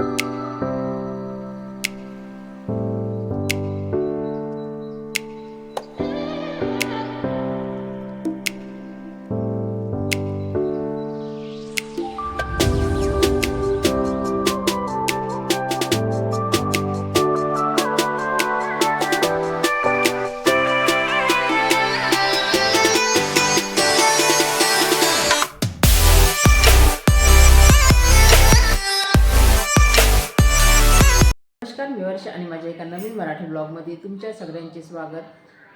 you Marathi तुमच्या सगळ्यांचे स्वागत.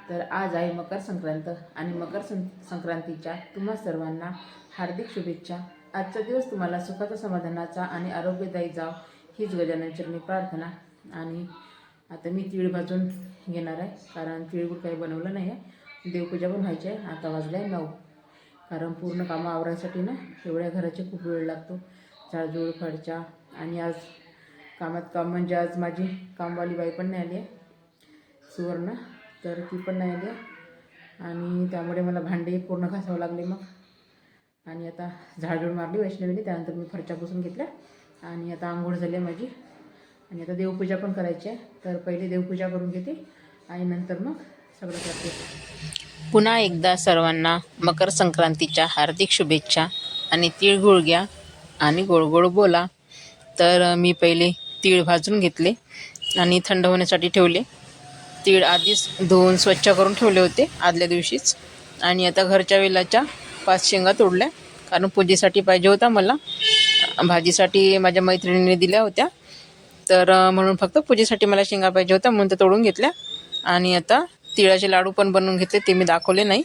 तर आज आहे मकर संक्रांत आणि मकर सं संक्रांतीच्या तुम्हा सर्वांना हार्दिक शुभेच्छा. आजचा दिवस तुम्हाला सुखाचा समाधानाचा आणि आरोग्यदायी जाव हीच गजाननचरणी प्रार्थना. आणि आता मी तीळ भाजून घेणार आहे कारण तिळगुळ काही बनवलं नाही आहे. देवपूजा पण व्हायची आहे आता वाजलं आहे नऊ. कारण पूर्ण कामं आवरायसाठी ना एवढ्या घराचे खूप वेळ लागतो. झाडझूड फडच्या आणि आज कामात काम म्हणजे आज माझी कामवाली बाई पण नाही आली आहे. सुवर्ण तर ती पण नाही आली. आणि त्यामुळे मला भांडे पूर्ण घासावं लागले मग. आणि आता झाडझूड मारली वैष्णवीने त्यानंतर मी फरच्या पुसून घेतल्या. आणि आता आंघोळ झाली आहे माझी. आणि आता देवपूजा पण करायची आहे. तर पहिले देवपूजा करून घेते आणि नंतर मग सगळं करते. पुन्हा एकदा सर्वांना मकर संक्रांतीच्या हार्दिक शुभेच्छा आणि तिळगुळ घ्या आणि गोड बोला. तर मी पहिले तीळ भाजून घेतले आणि थंड होण्यासाठी ठेवले. तीळ आधीच धुवून स्वच्छ करून ठेवले होते आदल्या दिवशीच. आणि आता घरच्या वेलाच्या पाच शेंगा तोडल्या. कारण पूजेसाठी पाहिजे होता मला. भाजीसाठी माझ्या मैत्रिणीने दिल्या होत्या. तर म्हणून फक्त पूजेसाठी मला शेंगा पाहिजे होता म्हणून त्या तोडून घेतल्या. आणि आता तिळाचे लाडू पण बनवून घेतले. ते मी दाखवले नाही.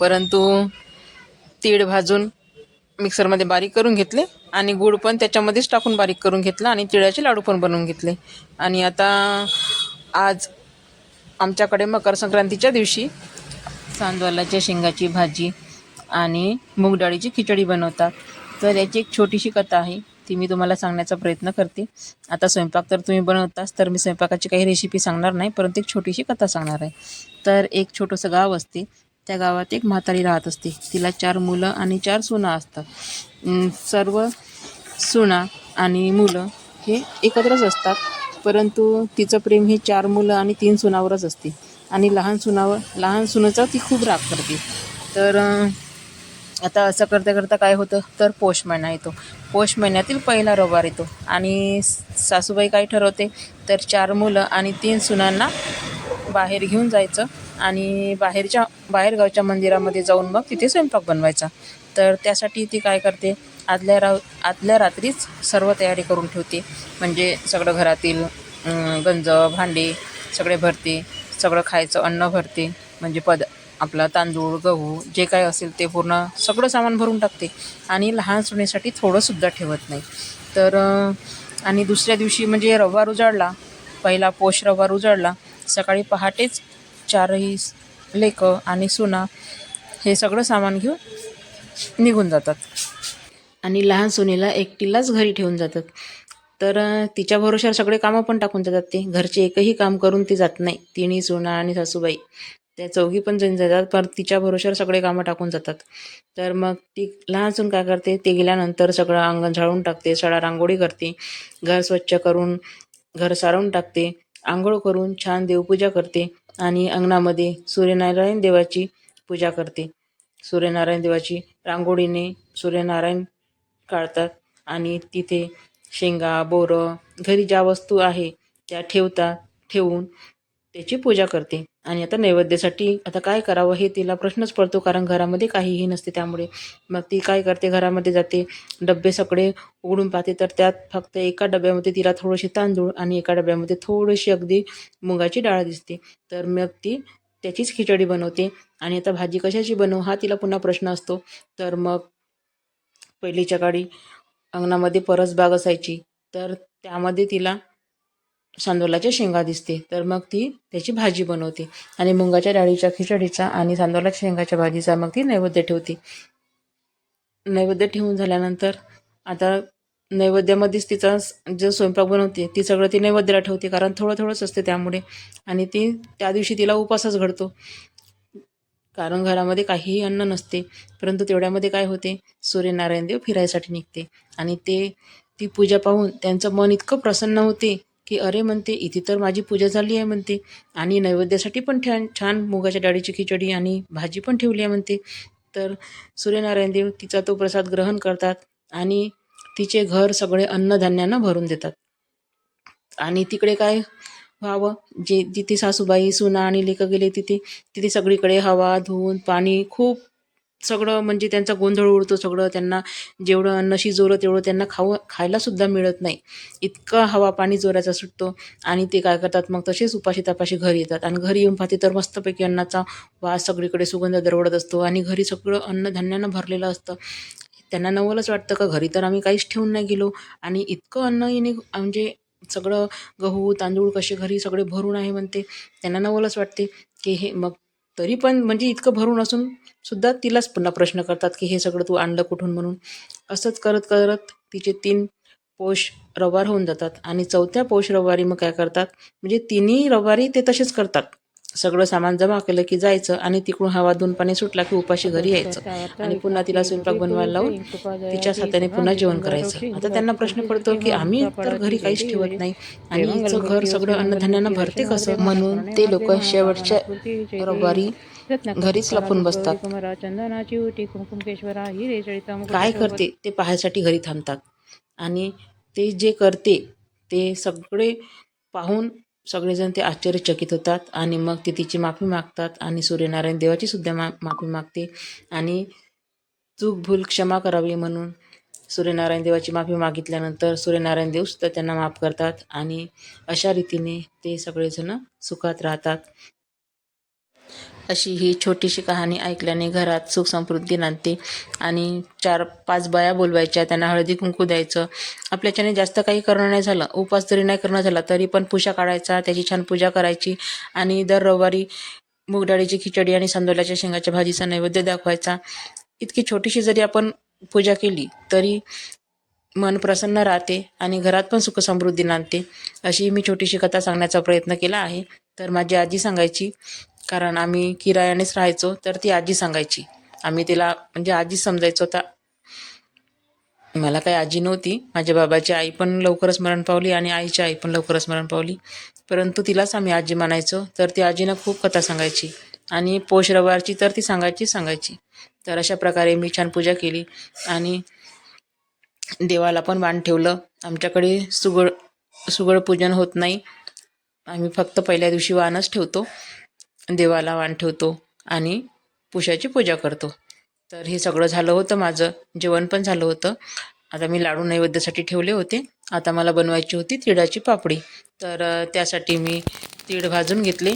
परंतु तीळ भाजून मिक्सरमध्ये बारीक करून घेतले. आणि गूळ पण त्याच्यामध्येच टाकून बारीक करून घेतला. आणि तिळाचे लाडू पण बनवून घेतले. आणि आता आज आमच्याकडे मकर संक्रांतीच्या दिवशी सांदवालाच्या शेंगाची भाजी आणि मूगडाळीची खिचडी बनवतात. तर याची एक छोटीशी कथा आहे. ती मी तुम्हाला सांगण्याचा प्रयत्न करते. आता स्वयंपाक तर तुम्ही बनवताच तर मी स्वयंपाकाची काही रेसिपी सांगणार नाही परंतु एक छोटीशी कथा सांगणार आहे. तर एक छोटंसं गाव असते. त्या गावात एक म्हातारी राहत असते. तिला चार मुलं आणि चार सुना असतात. सर्व सुना आणि मुलं हे एकत्रच असतात. परंतु तिचं प्रेम हे चार मुलं आणि तीन सुनावरच असते. आणि लहान सुनावर लहान सुनाचा ती खूप राग करते. तर आता असं करता करता काय होतं? तर पौष महिना येतो. पौष महिन्यातील पहिला रविवार येतो. आणि सासूबाई काय ठरवते? तर चार मुलं आणि तीन सुनांना बाहेर घेऊन जायचं आणि बाहेरच्या बाहेरगावच्या मंदिरामध्ये जाऊन मग तिथे स्वयंपाक बनवायचा. तर त्यासाठी ती काय करते? आदल्या रा आदल्या रात्रीच सर्व तयारी करून ठेवते. म्हणजे सगळं घरातील गंज भांडे सगळे भरते. सगळं खायचं अन्न भरते. म्हणजे पद आपला तांदूळ गहू जे काय असेल ते पूर्ण सगळं सामान भरून टाकते. आणि लहान सुनेसाठी थोडंसुद्धा ठेवत नाही. तर आणि दुसऱ्या दिवशी म्हणजे रविवार उजाडला पहिला पोष रविवार उजाडला सकाळी पहाटेच चारही लेकं आणि सुना हे सगळं सामान घेऊन निघून जातात. आणि लहान सुनेला एकटीलाच घरी ठेवून जातात. तर तिच्या भरोशावर सगळे कामं पण टाकून जातात ते. घरचे एकही काम करून ती जात नाही. तिन्ही सुना आणि सासूबाई. त्या चौघी पण जण जातात पण तिच्या भरोशावर सगळे कामं टाकून जातात. तर मग ती लहान सून काय करते? ते गेल्यानंतर सगळं अंगण झाडून टाकते सडा रांगोळी करते घर स्वच्छ करून घर सारवून टाकते आंघोळ करून छान देवपूजा करते आणि अंगणामध्ये सूर्यनारायण देवाची पूजा करते. सूर्यनारायण देवाची रांगोळीने सूर्यनारायण काढतात. आणि तिथे शेंगा बोरं घरी ज्या वस्तू आहे त्या ठेवतात ठेवून त्याची पूजा करते. आणि आता नैवेद्यासाठी आता काय करावं हे तिला प्रश्नच पडतो कारण घरामध्ये काहीही नसते त्यामुळे. मग ती काय करते घरामध्ये जाते डबे सगळे उघडून पाहते. तर त्यात फक्त एका डब्यामध्ये तिला थोडेसे तांदूळ आणि एका डब्यामध्ये थोडीशी अगदी मुगाची डाळ दिसते. तर मग ती त्याचीच खिचडी बनवते. आणि आता भाजी कशाची बनवू हा तिला पुन्हा प्रश्न असतो. तर मग पहिलीच्या काळी अंगणामध्ये परसबाग असायची तर त्यामध्ये तिला सांदोलाच्या शेंगा दिसते. तर मग ती त्याची भाजी बनवते आणि मुंगाच्या डाळीच्या खिचडीचा आणि सांदोलाच्या शेंगाच्या भाजीचा मग ती नैवेद्य ठेवते. नैवेद्य ठेवून झाल्यानंतर आता नैवेद्यामध्येच तिचा जे जो स्वयंपाक बनवते ती सगळं ती नैवेद्याला ठेवते कारण थोडं थोडंच असते त्यामुळे. आणि ती त्या दिवशी तिला उपासच घडतो. कारण घरामध्ये काहीही अन्न नसते परंतु तेवढ्यामध्ये काय होते? सूर्यनारायण देव फिरायसाठी निघते. आणि ते ती पूजा पाहून त्यांचं मन इतकं प्रसन्न होते की अरे म्हणते इथे तर माझी पूजा झाली आहे म्हणते. आणि नैवेद्यासाठी पण छान छान मुगाच्या डाळीची खिचडी आणि भाजी पण ठेवली आहे म्हणते. तर सूर्यनारायण देव तिचा तो प्रसाद ग्रहण करतात आणि तिचे घर सगळे अन्नधान्यानं भरून देतात. आणि तिकडे काय व्हावं. जे जिथे सासूबाई सुना आणि लेकं गेले तिथे तिथे सगळीकडे हवा धून पाणी खूप सगळं म्हणजे त्यांचा गोंधळ उडतो सगळं. त्यांना जेवढं अन्न शिजवलं तेवढं त्यांना खावं खायलासुद्धा मिळत नाही. इतका हवा पाणी जोराचा सुटतो आणि ते काय करतात? मग तसेच उपाशी तपाशी घरी येतात. आणि घरी येऊन पाहते तर मस्तपैकी अन्नाचा वास सगळीकडे सुगंध दरवडत असतो आणि घरी सगळं अन्नधान्यानं भरलेलं असतं. त्यांना नवलच वाटतं का? घरी तर आम्ही काहीच ठेवून नाही गेलो. आणि इतकं अन्न येणे म्हणजे सगळं गहू तांदूळ कसे घरी सगळे भरून आहे म्हणते. त्यांना नवलच वाटते की हे मग तरी पण म्हणजे इतकं भरून असून सुद्धा तिलाच पुन्हा प्रश्न करतात की हे सगळं तू आणलं कुठून म्हणून. असंच करत करत तिचे तीन पोष रविवार होऊन जातात आणि चौथ्या पोष रविवारी मग काय करतात? म्हणजे तिन्ही रविवारी ते तसेच करतात. सगळं सामान जमा केलं की जायचं आणि तिकडून हवा दोन पाणी सुटला की उपाशी घरी यायचं. आणि पुन्हा तिला स्वयंपाक बनवायला लावून तिच्याच हाताने पुन्हा जेवण करायचं. आता त्यांना प्रश्न पडतो की आम्ही तर घरी काहीच ठेवत नाही. आणि घर सगळं अन्नधान्यानं भरते कसं? म्हणून ते लोक शेवटच्या रविवारी घरीच लपून बसतात. काय करते? ते पाहायसाठी घरी थांबतात. आणि ते जे करते ते सगळे पाहून सगळेजण ते आश्चर्यचकित होतात आणि मग ते तिची माफी मागतात आणि सूर्यनारायण देवाची सुद्धा मा माफी मागते. आणि चूक भूल क्षमा करावी म्हणून सूर्यनारायण देवाची माफी मागितल्यानंतर सूर्यनारायण देवसुद्धा त्यांना माफ करतात आणि अशा रीतीने ते सगळेजण सुखात राहतात. अशी ही छोटीशी कहाणी ऐकल्याने घरात सुख समृद्धी नांदते. आणि चार पाच बाया बोलवायच्या त्यांना हळदी कुंकू द्यायचं. आपल्याच्याने जास्त काही करणं नाही झालं. उपास जरी नाही करणं झाला तरी पण पूजा काढायचा त्याची छान पूजा करायची. आणि दर रविवारी मूग डाळीची खिचडी आणि संदोल्याच्या शेंगाच्या भाजीचा नैवेद्य दाखवायचा. इतकी छोटीशी जरी आपण पूजा केली तरी मन प्रसन्न राहते आणि घरात पण सुखसमृद्धी नांदते. अशी मी छोटीशी कथा सांगण्याचा प्रयत्न केला आहे. तर माझी आजी सांगायची कारण आम्ही किरायानेच राहायचो तर ती आजी सांगायची. आम्ही तिला म्हणजे आजी समजायचो आता मला काही आजी नव्हती. माझ्या बाबाची आई पण लवकरच मरण पावली आणि आईची आई पण लवकरच मरण पावली. परंतु तिलाच आम्ही आजी म्हणायचो तर ती आजीनं खूप कथा सांगायची. आणि पोष रविवारची तर ती सांगायची सांगायची. तर अशा प्रकारे मी छान पूजा केली. आणि देवाला पण वाण ठेवलं. आमच्याकडे सुगड सुगड पूजन होत नाही. आम्ही फक्त पहिल्या दिवशी वाणच ठेवतो. देवाला वाण ठेवतो आणि पुशाची पूजा करतो. तर हे सगळं झालं होतं माझं जेवण पण झालं होतं. आता मी लाडू नैवेद्यासाठी ठेवले होते. आता मला बनवायची होती तिळाची पापडी. तर त्यासाठी मी तीळ भाजून घेतले.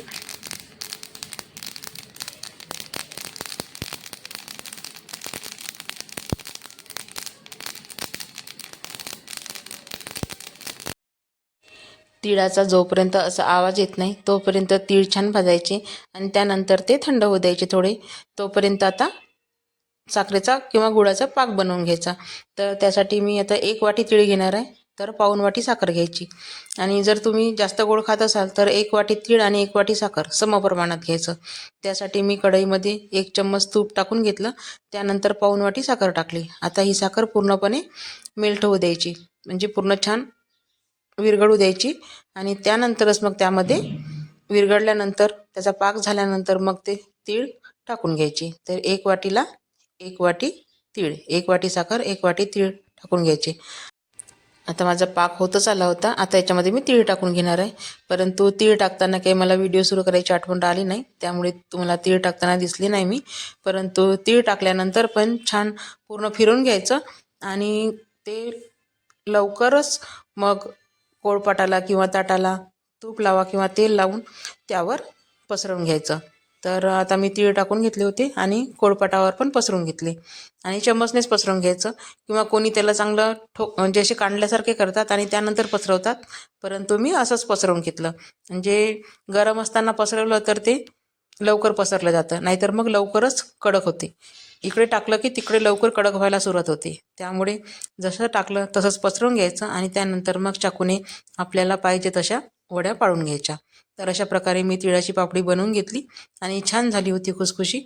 तिळाचा जोपर्यंत असा आवाज येत नाही तोपर्यंत तीळ छान भाजायचे आणि त्यानंतर ते थंड होऊ द्यायचे थोडे. तोपर्यंत आता साखरेचा किंवा गुळाचा पाक बनवून घ्यायचा. तर त्यासाठी मी आता एक वाटी तीळ घेणार आहे तर पाऊन वाटी साखर घ्यायची. आणि जर तुम्ही जास्त गोड खात असाल तर एक वाटी तीळ आणि एक वाटी साखर समप्रमाणात घ्यायचं. त्यासाठी मी कढईमध्ये एक चम्मच तूप टाकून घेतलं. त्यानंतर पाऊन वाटी साखर टाकली. आता ही साखर पूर्णपणे मेल्ट होऊ द्यायची. म्हणजे पूर्ण छान विरघळू द्यायची आणि त्यानंतरच मग त्यामध्ये विरघळल्यानंतर त्याचा पाक झाल्यानंतर मग ते तीळ टाकून घ्यायची. तर एक वाटीला एक वाटी तीळ एक वाटी साखर एक वाटी तीळ टाकून घ्यायची. आता माझा पाक होतच आला होता. आता याच्यामध्ये मी तीळ टाकून घेणार आहे. परंतु तीळ टाकताना काही मला व्हिडिओ सुरू करायची आठवण आली नाही. त्यामुळे तुम्हाला तीळ टाकताना दिसली नाही मी. परंतु तीळ टाकल्यानंतर पण छान पूर्ण फिरून घ्यायचं आणि ते लवकरच मग पोळपाटाला किंवा ताटाला तूप लावा किंवा तेल लावून त्यावर पसरवून घ्यायचं. तर आता मी तीळ टाकून घेतले होते आणि कोळपाटावर पण पसरून घेतले. आणि चम्मचनेच पसरवून घ्यायचं किंवा कोणी त्याला चांगलं ठो म्हणजे असे कांडल्यासारखे करतात आणि त्यानंतर पसरवतात. परंतु मी असंच पसरवून घेतलं. म्हणजे गरम असताना पसरवलं तर ते लवकर पसरलं जातं. नाहीतर मग लवकरच कडक होते. इकडे टाकलं की तिकडे लवकर कडक व्हायला सुरुवात होते. त्यामुळे जसं टाकलं तसंच पसरून घ्यायचं आणि त्यानंतर मग चाकूने आपल्याला पाहिजे तशा वड्या पाडून घ्यायच्या. तर अशा प्रकारे मी तिळाची पापडी बनवून घेतली आणि छान झाली होती खुसखुशी.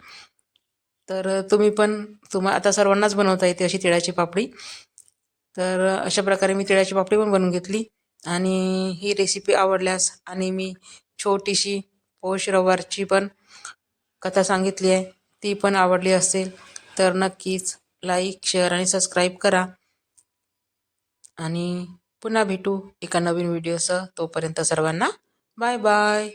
तर तुम्ही पण तुम्हा आता सर्वांनाच बनवता येते अशी तिळाची पापडी. तर अशा प्रकारे मी तिळाची पापडी पण बनवून घेतली आणि ही रेसिपी आवडल्यास आणि मी छोटीशी पौष रविवारची पण कथा सांगितली आहे. ती पण आवडली असेल तर नक्कीच लाईक शेअर आणि सबस्क्राईब करा. आणि पुन्हा भेटू एका नवीन व्हिडिओसह तोपर्यंत सर्वांना बाय बाय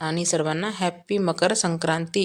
आणि सर्वांना हॅप्पी मकर संक्रांती.